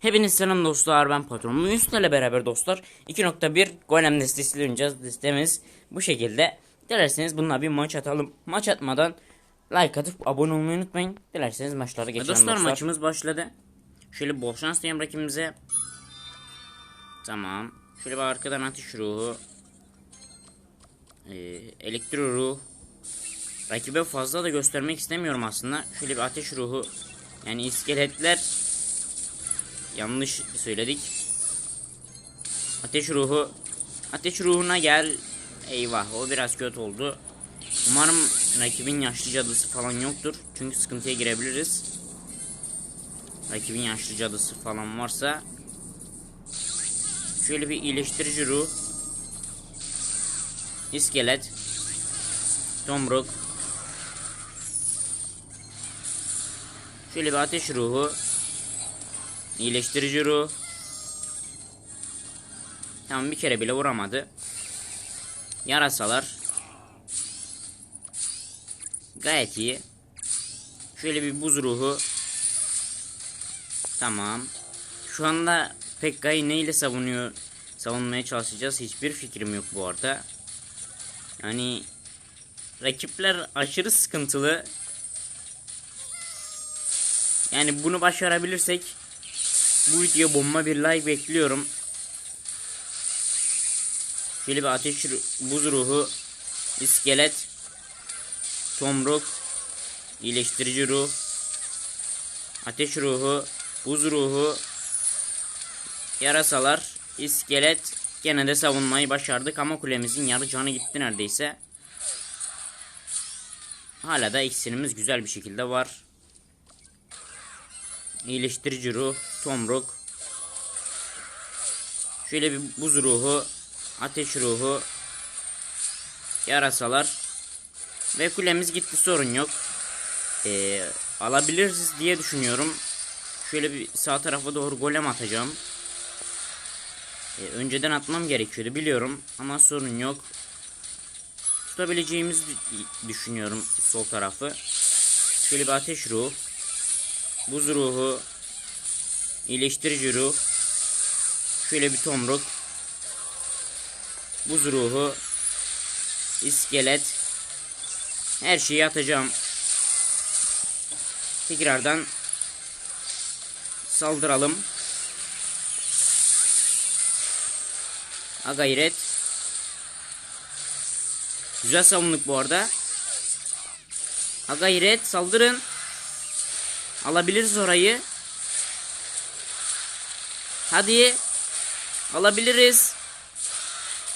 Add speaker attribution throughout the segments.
Speaker 1: Hepiniz selam dostlar ben patronum. İle beraber dostlar 2.1 golem destesiyle oynayacağız destemiz bu şekilde. Dilerseniz bununla bir maç atalım. Maç atmadan like atıp abone olmayı unutmayın. Dilerseniz maçlara geçelim dostlar,
Speaker 2: dostlar.
Speaker 1: maçımız başladı. Şöyle bol şans diyeyim rakibimize. Tamam. Şöyle bir arkadan ateş ruhu. Ee, Elektro ruh. Rakibe fazla da göstermek istemiyorum aslında. Şöyle bir ateş ruhu. Yani iskeletler Yanlış söyledik. Ateş ruhu. Ateş ruhuna gel. Eyvah o biraz kötü oldu. Umarım rakibin yaşlı cadısı falan yoktur. Çünkü sıkıntıya girebiliriz. Rakibin yaşlı cadısı falan varsa. Şöyle bir iyileştirici ruh. İskelet. Tomruk. Şöyle bir ateş ruhu. İyileştirici ruh. Tamam bir kere bile vuramadı. Yarasalar. Gayet iyi. Şöyle bir buz ruhu. Tamam. Şu anda Pekka'yı neyle savunuyor? Savunmaya çalışacağız. Hiçbir fikrim yok bu arada. Yani rakipler aşırı sıkıntılı. Yani bunu başarabilirsek bu videoya bomba bir like bekliyorum. Şöyle bir ateş buz ruhu, iskelet, tomruk, iyileştirici ruh, ateş ruhu, buz ruhu, yarasalar, iskelet gene de savunmayı başardık ama kulemizin yarı canı gitti neredeyse. Hala da iksirimiz güzel bir şekilde var. İyileştirici ruh, tomruk. Şöyle bir buz ruhu, ateş ruhu, yarasalar. Ve kulemiz gitti sorun yok. Ee, alabiliriz diye düşünüyorum. Şöyle bir sağ tarafa doğru golem atacağım. Ee, önceden atmam gerekiyordu biliyorum ama sorun yok. Tutabileceğimizi düşünüyorum sol tarafı. Şöyle bir ateş ruhu. Buz ruhu. iyileştirici ruh. Şöyle bir tomruk. Buz ruhu. iskelet. Her şeyi atacağım. Tekrardan saldıralım. A. Güzel savunduk bu arada. A saldırın. Alabiliriz orayı. Hadi. Alabiliriz.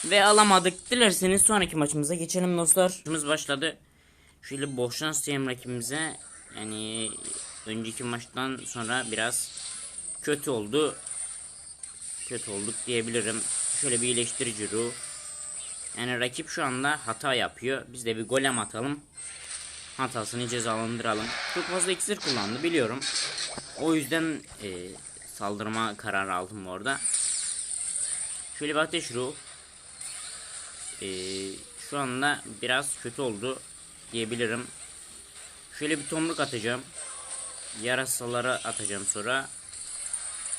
Speaker 1: Ve alamadık. Dilerseniz sonraki maçımıza geçelim dostlar. Maçımız başladı. Şöyle boş şans diyeyim rakibimize. Yani önceki maçtan sonra biraz kötü oldu. Kötü olduk diyebilirim. Şöyle bir iyileştirici ruh. Yani rakip şu anda hata yapıyor. Biz de bir golem atalım hatasını cezalandıralım. Çok fazla iksir kullandı biliyorum. O yüzden e, saldırma kararı aldım orada. Şöyle bir ateş ruh. E, şu anda biraz kötü oldu diyebilirim. Şöyle bir tomruk atacağım. Yarasalara atacağım sonra.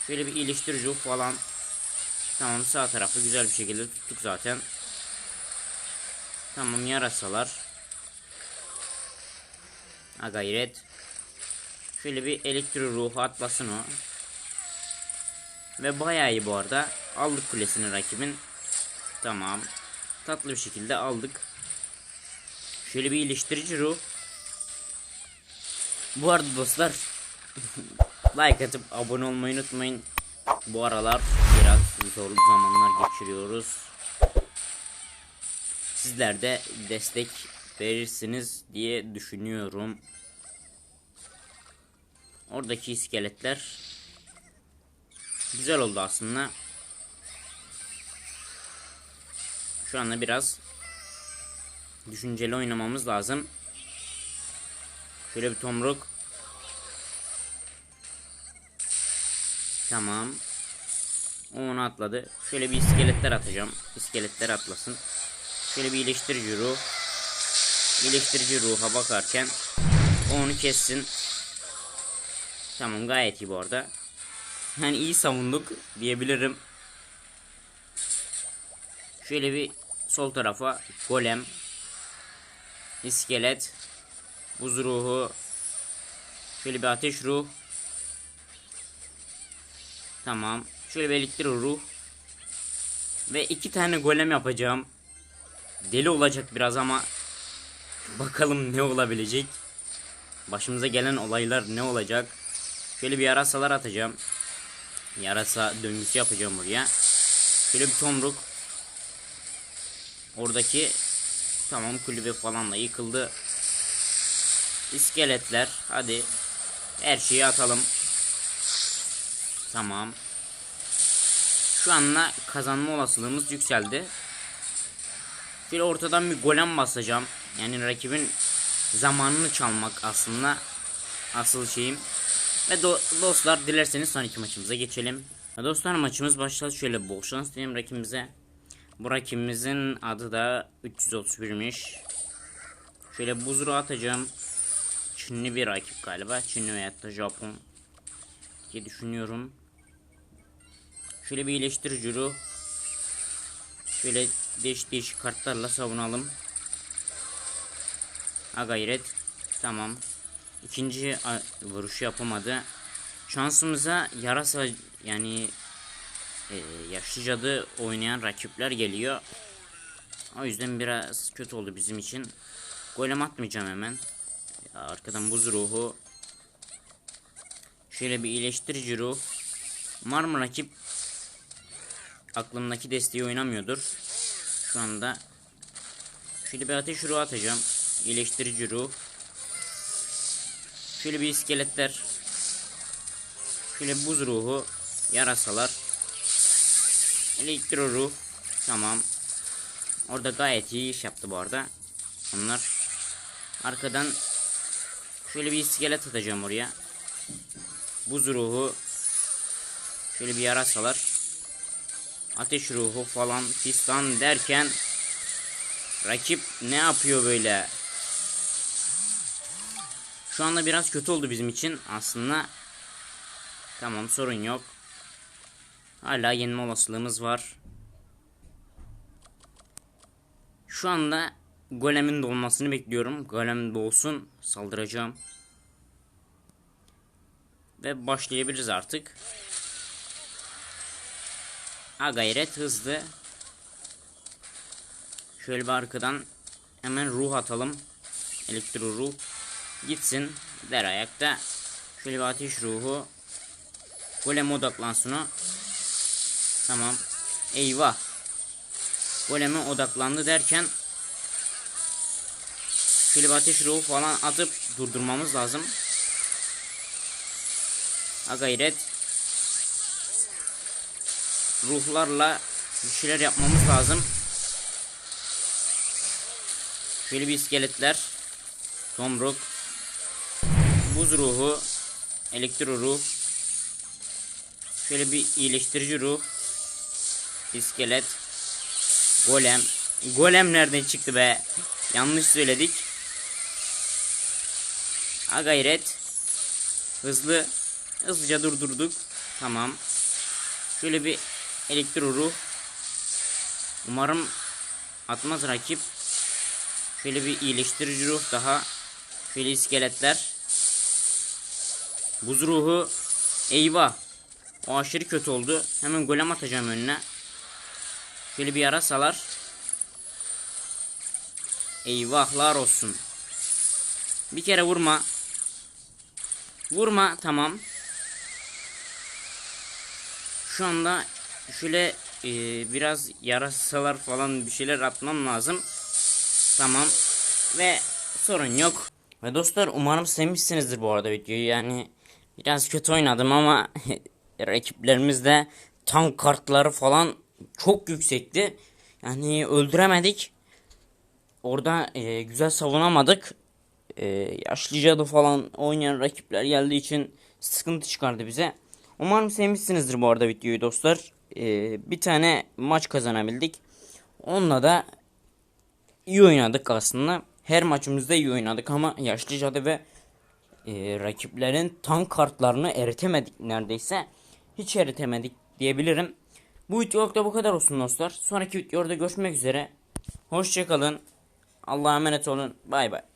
Speaker 1: Şöyle bir iyileştirici falan. Tamam sağ tarafı güzel bir şekilde tuttuk zaten. Tamam yarasalar. Ha gayret. Şöyle bir elektro ruhu atlasın o. Ve bayağı iyi bu arada. Aldık kulesini rakibin. Tamam. Tatlı bir şekilde aldık. Şöyle bir iyileştirici ruh. Bu arada dostlar like atıp abone olmayı unutmayın. Bu aralar biraz zorlu zamanlar geçiriyoruz. Sizler de destek verirsiniz diye düşünüyorum. Oradaki iskeletler güzel oldu aslında. Şu anda biraz düşünceli oynamamız lazım. Şöyle bir tomruk. Tamam. O onu atladı. Şöyle bir iskeletler atacağım. İskeletler atlasın. Şöyle bir iyileştirici ruh. İyileştirici ruha bakarken onu kessin. Tamam gayet iyi bu arada. Yani iyi savunduk diyebilirim. Şöyle bir sol tarafa golem, iskelet, buz ruhu, şöyle bir ateş ruh. Tamam. Şöyle bir elektrik ruh. Ve iki tane golem yapacağım. Deli olacak biraz ama bakalım ne olabilecek. Başımıza gelen olaylar ne olacak? Şöyle bir yarasalar atacağım. Yarasa döngüsü yapacağım buraya. Şöyle bir tomruk. Oradaki tamam kulübe falan da yıkıldı. İskeletler hadi her şeyi atalım. Tamam. Şu anla kazanma olasılığımız yükseldi. Bir ortadan bir golem basacağım. Yani rakibin zamanını çalmak aslında asıl şeyim. Ve do- dostlar dilerseniz sonraki maçımıza geçelim. Ve dostlar maçımız başladı. Şöyle bol şans dilerim rakibimize. Bu rakibimizin adı da 331'miş. Şöyle buzuru atacağım. Çinli bir rakip galiba. Çinli veyahut da Japon diye düşünüyorum. Şöyle bir iyileştirici ruh. Şöyle değişik değişik kartlarla savunalım. Ha gayret. Tamam. İkinci vuruşu yapamadı. Şansımıza yarasa yani e, yaşlı cadı oynayan rakipler geliyor. O yüzden biraz kötü oldu bizim için. Golem atmayacağım hemen. Ya, arkadan buz ruhu. Şöyle bir iyileştirici ruh. Umarım rakip aklımdaki desteği oynamıyordur. Şu anda şöyle bir ateş ruhu atacağım. İyileştirici ruh. Şöyle bir iskeletler. Şöyle buz ruhu. Yarasalar. Elektro ruh. Tamam. Orada gayet iyi iş yaptı bu arada. Onlar arkadan şöyle bir iskelet atacağım oraya. Buz ruhu. Şöyle bir yarasalar. Ateş ruhu falan fistan derken rakip ne yapıyor böyle? Şu anda biraz kötü oldu bizim için aslında. Tamam sorun yok. Hala yenme olasılığımız var. Şu anda golemin dolmasını bekliyorum. Golem dolsun saldıracağım. Ve başlayabiliriz artık. Ha gayret hızlı. Şöyle bir arkadan hemen ruh atalım. Elektro ruh. Gitsin. Der ayakta. Şöyle bir ateş ruhu. Golem odaklansın o. Tamam. Eyvah. Goleme odaklandı derken şöyle bir ateş ruhu falan atıp durdurmamız lazım. Ha. Ruhlarla bir şeyler yapmamız lazım. Şöyle bir iskeletler. Tomruk. Buz ruhu. Elektro ruh. Şöyle bir iyileştirici ruh. İskelet. Golem. Golem nereden çıktı be? Yanlış söyledik. Ha gayret. Hızlı. Hızlıca durdurduk. Tamam. Şöyle bir elektro ruh. Umarım atmaz rakip. Şöyle bir iyileştirici ruh daha. Şöyle iskeletler. Buz ruhu. Eyvah. O aşırı kötü oldu. Hemen golem atacağım önüne. Şöyle bir yarasalar. Eyvahlar olsun. Bir kere vurma. Vurma tamam. Şu anda şöyle e, biraz yarasalar falan bir şeyler atmam lazım. Tamam. Ve sorun yok. Ve dostlar umarım sevmişsinizdir bu arada videoyu. Yani biraz kötü oynadım ama rakiplerimiz de tank kartları falan çok yüksekti. Yani öldüremedik. Orada e, güzel savunamadık. E, yaşlı cadı falan oynayan rakipler geldiği için sıkıntı çıkardı bize. Umarım sevmişsinizdir bu arada videoyu dostlar. E, bir tane maç kazanabildik. Onunla da iyi oynadık aslında. Her maçımızda iyi oynadık ama yaşlı cadı ve e, rakiplerin tank kartlarını eritemedik neredeyse. hiç eritemedik diyebilirim. Bu videoluk bu kadar olsun dostlar. Sonraki videoda görüşmek üzere. Hoşçakalın. Allah'a emanet olun. Bay bay.